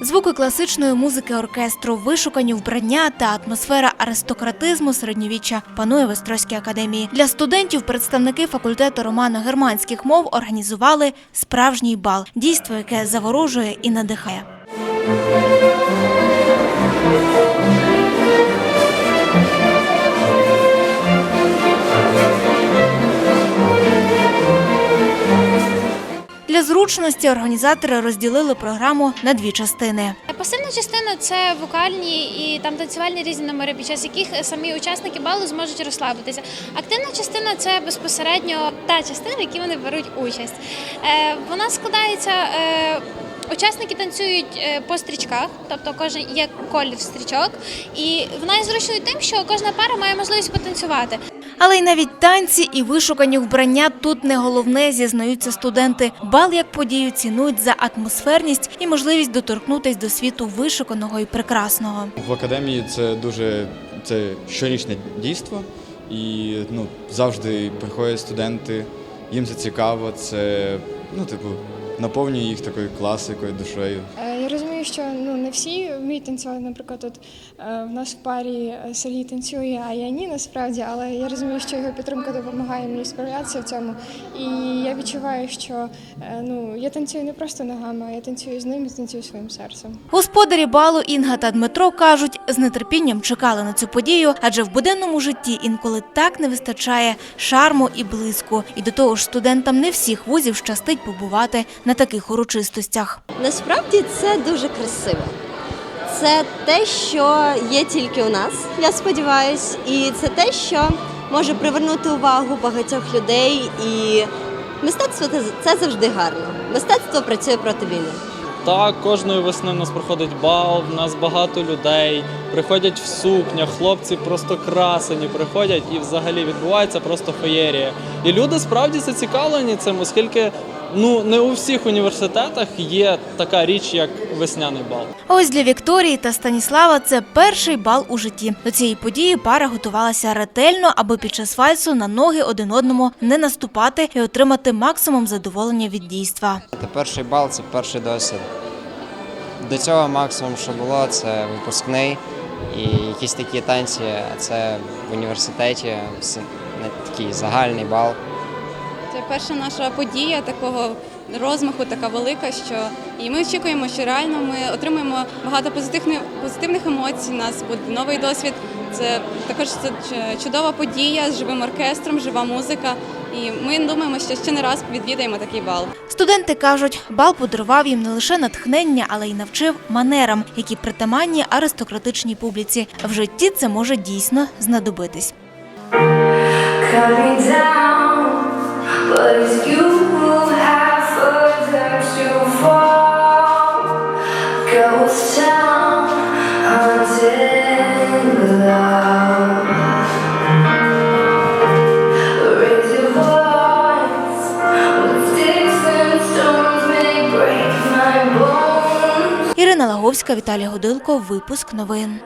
Звуки класичної музики оркестру, вишукані вбрання та атмосфера аристократизму середньовіччя панує в Острозькій академії. Для студентів представники факультету романо-германських мов організували справжній бал, дійство, яке заворожує і надихає. Зручності організатори розділили програму на дві частини. Пасивна частина це вокальні і там танцювальні різні номери, під час яких самі учасники балу зможуть розслабитися. Активна частина це безпосередньо та частина, в якій вони беруть участь. Е, вона складається. Е, Учасники танцюють е, по стрічках, тобто кожен є колір стрічок, і вона є зручною тим, що кожна пара має можливість потанцювати. Але й навіть танці і вишукані вбрання тут не головне, зізнаються студенти. Бал як подію цінують за атмосферність і можливість доторкнутись до світу вишуканого і прекрасного. В академії це дуже це щорічне дійство, і ну, завжди приходять студенти, їм це цікаво, це ну, типу, наповнює їх такою класикою, душею. Що ну не всі вміють танцювати. Наприклад, от е, в нас в парі е, Сергій танцює, а я ні, насправді, але я розумію, що його підтримка допомагає мені справлятися в цьому. І я відчуваю, що е, ну я танцюю не просто ногами, а я танцюю з ним і танцюю своїм серцем. Господарі балу Інга та Дмитро кажуть, з нетерпінням чекали на цю подію, адже в буденному житті інколи так не вистачає шарму і блиску. І до того ж, студентам не всіх вузів щастить побувати на таких урочистостях. Насправді це дуже красиво. Це те, що є тільки у нас, я сподіваюся, і це те, що може привернути увагу багатьох людей. І мистецтво це- завжди гарно. Мистецтво працює проти війни. Так, кожної весни в нас проходить бал, в нас багато людей, приходять в сукнях, хлопці просто красені приходять і взагалі відбувається просто феєрія. І люди справді зацікавлені цим, оскільки ну не у всіх університетах є така річ, як весняний бал. А ось для Вікторії та Станіслава це перший бал у житті. До цієї події пара готувалася ретельно, аби під час вальсу на ноги один одному не наступати і отримати максимум задоволення від дійства. Це перший бал, це перший досвід. До цього максимум, що було, це випускний і якісь такі танці, це в університеті, с- не такий загальний бал. Перша наша подія такого розмаху, така велика, що і ми очікуємо, що реально ми отримаємо багато позитивних позитивних емоцій. У нас буде новий досвід. Це також це чудова подія з живим оркестром, жива музика. І ми думаємо, що ще не раз відвідаємо такий бал. Студенти кажуть, бал подарував їм не лише натхнення, але й навчив манерам, які притаманні аристократичній публіці. В житті це може дійсно знадобитись. Ірина Лаговська, Віталій Годилко. Випуск новин.